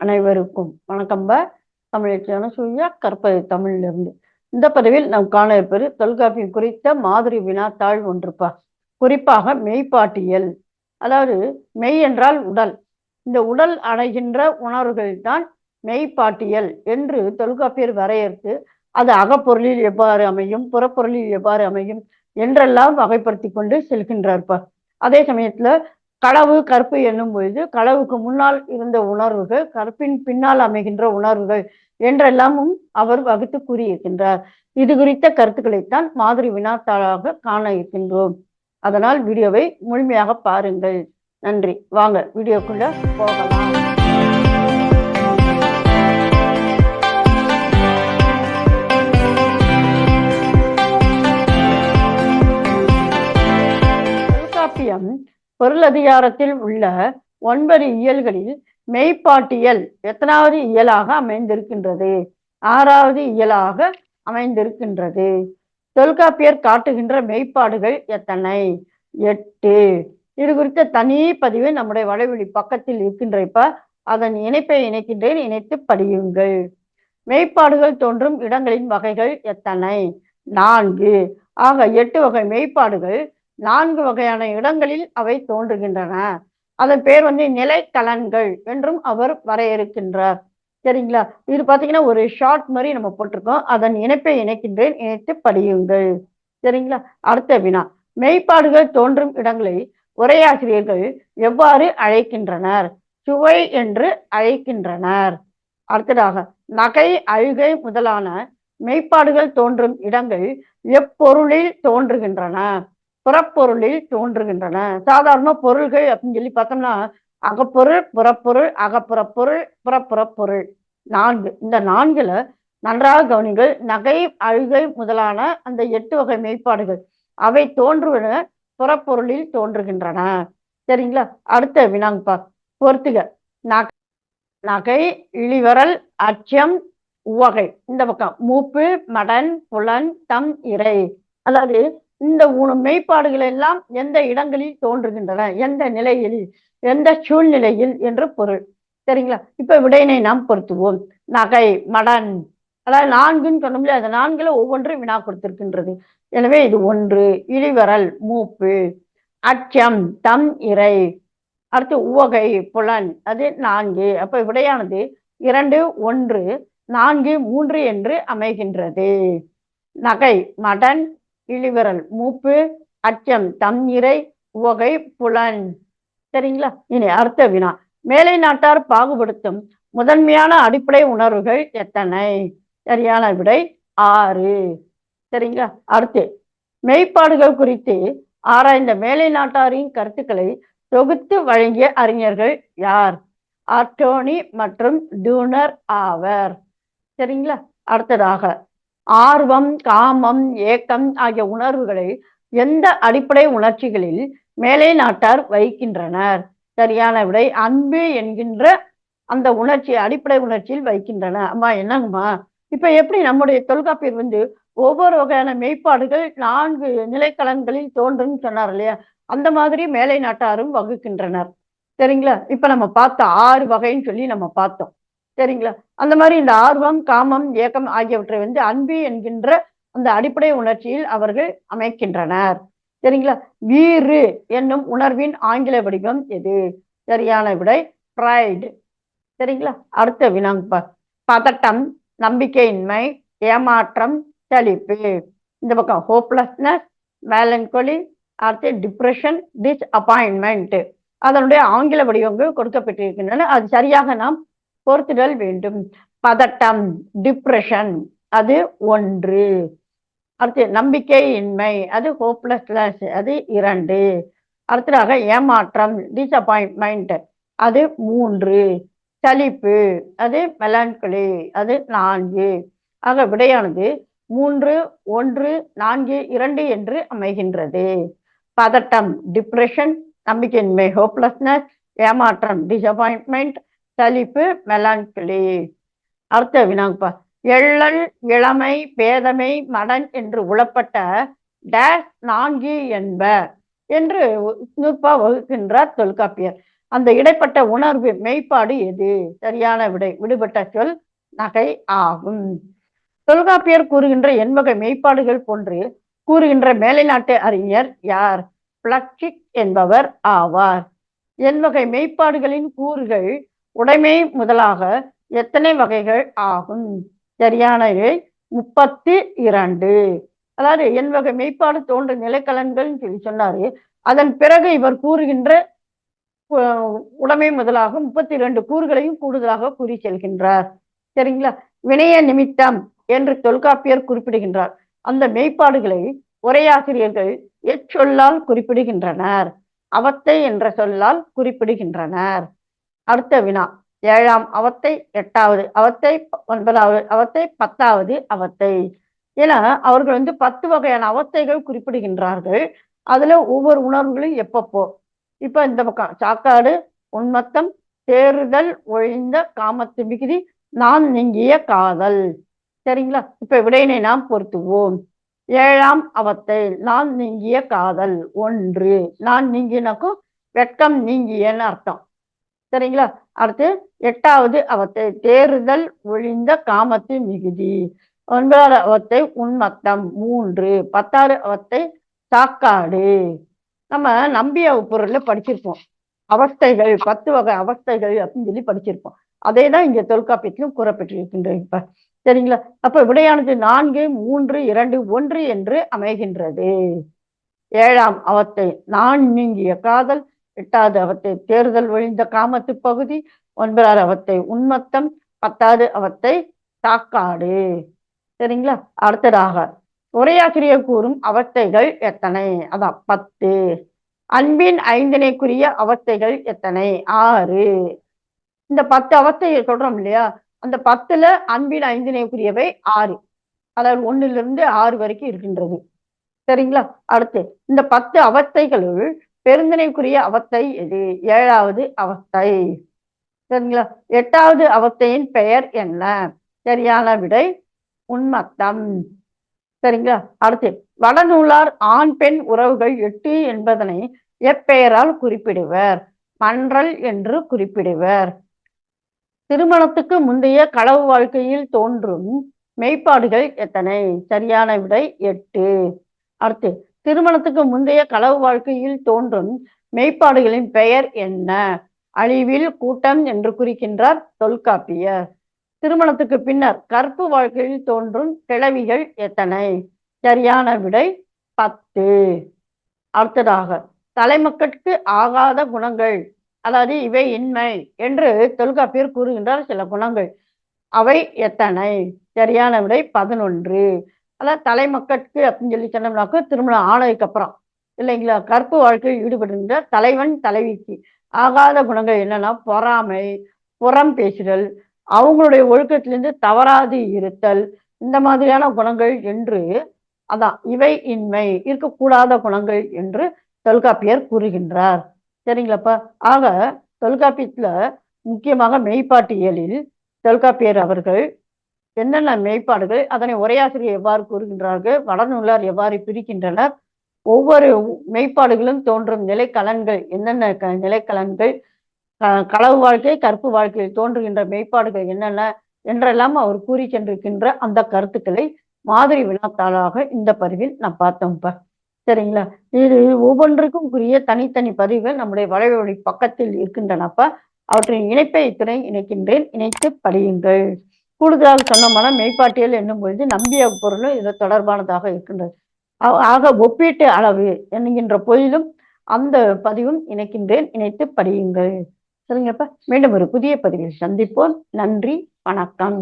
அனைவருக்கும் வணக்கம்ப தமிழச்சியான சூர்யா கற்பது தமிழிலிருந்து. இந்த பதிவில் நாம் காண இருப்பது தொல்காப்பியம் குறித்த மாதிரி வினாத்தாள் ஒன்றுப்பா குறிப்பாக மெய்ப்பாட்டியல். அதாவது மெய் என்றால் உடல். இந்த உடல் அடைகின்ற உணர்வுகள் தான் மெய்ப்பாட்டியல் என்று தொல்காப்பியர் வரையறுத்து அது அகப்பொருளில் எவ்வாறு அமையும் புறப்பொருளில் எவ்வாறு அமையும் என்றெல்லாம் வகைப்படுத்தி கொண்டு செல்கின்றார்ப்பா அதே சமயத்துல களவு கற்பு என்னும் பொழுது களவுக்கு முன்னால் இருந்த உணர்வுகள் கற்பின் பின்னால் அமைகின்ற உணர்வுகள் என்றெல்லாமும் அவர் வகுத்து கூறியிருக்கின்றார். இது குறித்த கருத்துக்களைத்தான் மாதிரி வினாத்தாளாக காண இருக்கின்றோம். அதனால் வீடியோவை முழுமையாக பாருங்கள். நன்றி. வாங்க வீடியோக்குள்ள போகலாம். தொல்காப்பியம் பொருளதிகாரத்தில் உள்ள ஒன்பது இயல்களில் மெய்ப்பாட்டியல் எத்தனாவது இயலாக அமைந்திருக்கின்றது? ஆறாவது இயலாக அமைந்திருக்கின்றது. தொல்காப்பியர் காட்டுகின்ற மெய்ப்பாடுகள் எத்தனை? எட்டு. இது குறித்த தனி பதிவு நம்முடைய வலைவெளி பக்கத்தில் இருக்கின்ற இப்ப அதன் இணைப்பை இணைக்கின்றேன். இணைத்து படியுங்கள். மெய்ப்பாடுகள் தோன்றும் இடங்களின் வகைகள் எத்தனை? நான்கு. ஆக எட்டு வகை மெய்ப்பாடுகள் நான்கு வகையான இடங்களில் அவை தோன்றுகின்றன. அதன் பேர் வந்து நிலைக்கலன்கள் என்றும் அவர் வரையறுக்கின்றார். சரிங்களா? இது பார்த்தீங்கன்னா ஒரு ஷார்ட் மாதிரி நம்ம போட்டிருக்கோம். அதன் இணைப்பை இணைக்கின்றேன். இணைத்து படியுங்கள். சரிங்களா? அடுத்த வினா. மெய்ப்பாடுகள் தோன்றும் இடங்களை உரையாசிரியர்கள் எவ்வாறு அழைக்கின்றனர்? சுவை என்று அழைக்கின்றனர். அடுத்ததாக நகை அழுகை முதலான மெய்ப்பாடுகள் தோன்றும் இடங்கள் எப்பொருளில் தோன்றுகின்றன? புறப்பொருளில் தோன்றுகின்றன. சாதாரண பொருள்கள் அப்படின்னு சொல்லி பார்த்தோம்னா அகப்பொருள் புறப்பொருள் அகப்புறப்பொருள் புறப்புறப்பொருள். நான்கு. இந்த நான்குல நன்றாக கவனிங்கள் நகை அழுகை முதலான அந்த எட்டு வகை மெய்ப்பாடுகள். அவை தோன்றுவன புறப்பொருளில் தோன்றுகின்றன. சரிங்களா? அடுத்த வினாங்கப்பா. பொறுத்துக. நகை இழிவரல் அச்சம் உவகை. இந்த பக்கம் மூப்பு மடன் புலன் தம் இறை. அதாவது இந்த மெய்ப்பாடுகள் எல்லாம் எந்த இடங்களில் தோன்றுகின்றன? எந்த நிலையில்? எந்த சூழ்நிலையில்? என்று பொருள். சரிங்களா? இப்ப விடையினை நாம் பொருத்துவோம். நகை மடன் அதாவது நான்குன்னு சொன்னோம்ல அந்த நான்குல ஒவ்வொன்றும் வினா கொடுத்திருக்கின்றது. எனவே இது ஒன்று. இழிவரல் மூப்பு. அச்சம் தம் இறை. அடுத்து உவகை புலன். அது நான்கு. அப்ப விடையானது இரண்டு ஒன்று நான்கு மூன்று என்று அமைகின்றது. நகை மடன் இழிவிரல் மூப்பு அச்சம் தம் இறை உவகை புலன். சரிங்களா? இனி அடுத்த வினா. மேலை நாட்டார் பாகுபடுத்தும் முதன்மையான அடிப்படை உணர்வுகள் எத்தனை? சரியான விடை ஆறு. சரிங்களா? அடுத்து மெய்ப்பாடுகள் குறித்து ஆராய்ந்த மேலை நாட்டாரின் கருத்துக்களை தொகுத்து வழங்கிய அறிஞர்கள் யார்? ஆர்டோனி மற்றும் டூனர் ஆவர். சரிங்களா? அடுத்ததாக ஆர்வம் காமம் ஏக்கம் ஆகிய உணர்வுகளை எந்த அடிப்படை உணர்ச்சிகளில் மேலை நாட்டார் வைக்கின்றனர்? சரியான விடை அன்பு என்கின்ற அந்த உணர்ச்சி அடிப்படை உணர்ச்சியில் வைக்கின்றன. அம்மா என்னங்கம்மா? இப்ப எப்படி நம்முடைய தொல்காப்பியர் வந்து ஒவ்வொரு வகையான மெய்ப்பாடுகள் நான்கு நிலைக்கலன்களில் தோன்றும் சொன்னார் இல்லையா? அந்த மாதிரி மேலை நாட்டாரும் வகுக்கின்றனர். சரிங்களா? இப்ப நம்ம பார்த்தோம் ஆறு வகைன்னு சொல்லி நம்ம பார்த்தோம். சரிங்களா? அந்த மாதிரி இந்த ஆர்வம் காமம் ஏக்கம் ஆகியவற்றை வந்து அன்பு என்கின்ற அந்த அடிப்படை உணர்ச்சியில் அவர்கள் அமைக்கின்றனர். சரிங்களா? வீறு என்னும் உணர்வின் ஆங்கில வடிவம் எது? சரியான விடை ப்ரைடு சரிங்களா? அடுத்த வினாங்க பதட்டம் நம்பிக்கையின்மை ஏமாற்றம் சலிப்பு இந்த பக்கம் ஹோப்லெஸ்னஸ் மேலன்கொலி அடுத்து டிப்ரெஷன் டிஸ் அப்பாயின்மெண்ட் அதனுடைய ஆங்கில வடிவங்கள் கொடுக்கப்பட்டிருக்கின்றன. அது சரியாக நாம் பொறுத்துதல் வேண்டும். பதட்டம் டிப்ரெஷன் அது ஒன்று. அடுத்து நம்பிக்கையின்மை அது ஹோப்லெஸ்னஸ் அது இரண்டு. அடுத்ததாக ஏமாற்றம் டிசப்பாயின்மெண்ட் அது மூன்று. சலிப்பு அது மெலான்கொலி அது நான்கு. ஆக விடையானது மூன்று ஒன்று நான்கு இரண்டு என்று அமைகின்றது. பதட்டம் டிப்ரெஷன் நம்பிக்கையின்மை ஹோப்லெஸ்னஸ் ஏமாற்றம் டிசப்பாயின்மெண்ட் சலிப்பு மெலான்கொலி. அடுத்த வினாங்கப்பா. எள்ளல் இளமை பேதமை மடன் என்று உளப்பட்ட டேஷ் நான்கு என்ப என்று நுட்பா வகுக்கின்றார் தொல்காப்பியர். அந்த இடைப்பட்ட உணர்வு மெய்ப்பாடு எது? சரியான விடை விடுபட்ட சொல் நகை ஆகும். தொல்காப்பியர் கூறுகின்ற எண்வகை மெய்ப்பாடுகள் போன்று கூறுகின்ற மேலைநாட்டு அறிஞர் யார்? பிளக்சிக் என்பவர் ஆவார். எண்வகை மெய்ப்பாடுகளின் கூறுகள் உடைமை முதலாக எத்தனை வகைகள் ஆகும்? சரியான முப்பத்தி இரண்டு அதாவது என் வகை மெய்ப்பாடு தோன்ற நிலைக்கலன்கள் சொல்லி சொன்னாரு. அதன் பிறகு இவர் கூறுகின்ற உடைமை முதலாக முப்பத்தி இரண்டு கூறுகளையும் கூடுதலாக கூறி செல்கின்றார். சரிங்களா? வினய நிமித்தம் என்று தொல்காப்பியர் குறிப்பிடுகின்றார். அந்த மெய்ப்பாடுகளை உரையாசிரியர்கள் எச்சொல்லால் குறிப்பிடுகின்றனர். அவத்தை என்ற சொல்லால் குறிப்பிடுகின்றனர். அடுத்த வினா. ஏழாம் அவத்தை எட்டாவது அவத்தை ஒன்பதாவது அவத்தை பத்தாவது அவத்தை. என அவர்கள் வந்து பத்து வகையான அவத்தைகள் குறிப்பிடுகின்றார்கள். அதுல ஒவ்வொரு உணர்வுகளும் எப்பப்போ. இப்ப இந்த பக்கம் சாக்காடு உண்மத்தம் தேறுதல் ஒழிந்த காமத்து மிகுதி நான் நீங்கிய காதல். சரிங்களா? இப்ப விடையினை நாம் பொருத்துவோம். ஏழாம் அவத்தை நான் நீங்கிய காதல். ஒன்று. நான் நீங்கினாக்கும் வெட்கம் நீங்கியன்னு அர்த்தம். சரிங்களா? அடுத்து எட்டாவது அவத்தை தேறுதல் ஒழிந்த காமத்து மிகுதி. ஒன்பதாவது அவத்தை உன்மத்தம் மூன்று. பத்தாவது அவத்தை சாக்காடு. நம்ம நம்பிய பொருள்ல படிச்சிருப்போம். அவஸ்தைகள் பத்து வகை அவஸ்தைகள் அப்படின்னு சொல்லி படிச்சிருப்போம். அதே தான் இங்க தொல்காப்பியத்திலும் கூறப்பட்டிருக்கின்றது இப்ப. சரிங்களா? அப்ப விடையானது நான்கு மூன்று இரண்டு ஒன்று என்று அமைகின்றது. ஏழாம் அவத்தை நான் நீங்கிய காதல் எட்டாவது அவத்தை தேர்தல் ஒழிந்த காமத்து பகுதி ஒன்பதாவது அவத்தை உன்மத்தம் பத்தாவது அவத்தை தாக்காடு. சரிங்களா? அடுத்ததாக உரையாசிரியர் கூறும் அவத்தைகள் எத்தனை? அதான் பத்து. அன்பின் ஐந்தினைக்குரிய அவத்தைகள் எத்தனை? ஆறு. இந்த பத்து அவத்தையை சொல்றோம் இல்லையா? அந்த பத்துல அன்பின் ஐந்தினைக்குரியவை ஆறு. அதாவது ஒண்ணுல இருந்து ஆறு வரைக்கும் இருக்கின்றது. சரிங்களா? அடுத்து இந்த பத்து அவத்தைகளுள் பெருந்தினைக்குரிய அவத்தை எது ஏழாவது அவத்தை. சரிங்களா? எட்டாவது அவத்தையின் பெயர் என்ன? சரியான விடை உண்மத்தம் சரிங்களா? அடுத்து வடநூலார் ஆண் பெண் உறவுகள் எட்டு என்பதனை எப்பெயரால் குறிப்பிடுவர்? மன்றல் என்று குறிப்பிடுவர். திருமணத்துக்கு முந்தைய களவு வாழ்க்கையில் தோன்றும் மெய்ப்பாடுகள் எத்தனை? சரியான விடை எட்டு. அடுத்து திருமணத்துக்கு முந்தைய களவு வாழ்க்கையில் தோன்றும் மெய்ப்பாடுகளின் பெயர் என்ன? அழிவில் கூட்டம் என்று குறிக்கின்றார் தொல்காப்பியர். திருமணத்துக்கு பின்னர் கற்பு வாழ்க்கையில் தோன்றும் கிளவிகள் எத்தனை? சரியான விடை பத்து. அடுத்ததாக தலைமக்கட்கு ஆகாத குணங்கள் அதாவது இவை இன்மை என்று தொல்காப்பியர் கூறுகின்றார் சில குணங்கள். அவை எத்தனை? சரியான விடை பதினொன்று. அதான் தலைமக்கட்கு அப்படின்னு சொல்லி சொன்னோம்னாக்க திருமணம் ஆனதுக்கு அப்புறம். இல்லைங்களா? கற்பு வாழ்க்கையில் ஈடுபடுகின்ற தலைவன் தலைவிக்கு ஆகாத குணங்கள் என்னன்னா பொறாமை புறம் பேசுதல் அவங்களுடைய ஒழுக்கத்திலிருந்து தவறாது இருத்தல் இந்த மாதிரியான குணங்கள் என்று அதான் இவை இன்மை இருக்கக்கூடாத குணங்கள் என்று தொல்காப்பியர் கூறுகின்றார். சரிங்களாப்பா? ஆக தொல்காப்பியத்துல முக்கியமாக மெய்ப்பாட்டியலில் தொல்காப்பியர் அவர்கள் என்னென்ன மெய்ப்பாடுகள் அதனை உரையாசிரியர் எவ்வாறு கூறுகின்றார்கள் வடநூலார் எவ்வாறு பிரிக்கின்றனர் ஒவ்வொரு மெய்ப்பாடுகளும் தோன்றும் நிலைக்கலன்கள் என்னென்ன க- நிலைக்கலன்கள் க- களவு வாழ்க்கை கற்பு வாழ்க்கையில் தோன்றுகின்ற மெய்ப்பாடுகள் என்னென்ன என்றெல்லாம் அவர் கூறி சென்றிருக்கின்ற அந்த கருத்துக்களை மாதிரி வினாத்தாளாக இந்த பதிவில் நான் பார்த்தோம்ப்பா சரிங்களா? இது ஒவ்வொன்றுக்கும் உரிய தனித்தனி பதிவுகள் நம்முடைய வலைவழி பக்கத்தில் இருக்கின்றனப்ப அவற்றின் இணைப்பை இத்துணை இணைக்கின்றேன். இணைத்து படியுங்கள். கூடுதலாக சொன்னோம்னா மெய்ப்பாட்டியல் என்னும் பொழுது நம்பிய பொருளும் இது தொடர்பானதாக இருக்கின்றது. ஆக ஒப்பீட்டு அளவு என்கின்ற பொழுதும் அந்த பதிவும் இணைக்கின்றேன். இணைத்து படியுங்கள். சரிங்கப்பா. மீண்டும் ஒரு புதிய பதிவில் சந்திப்போம். நன்றி. வணக்கம்.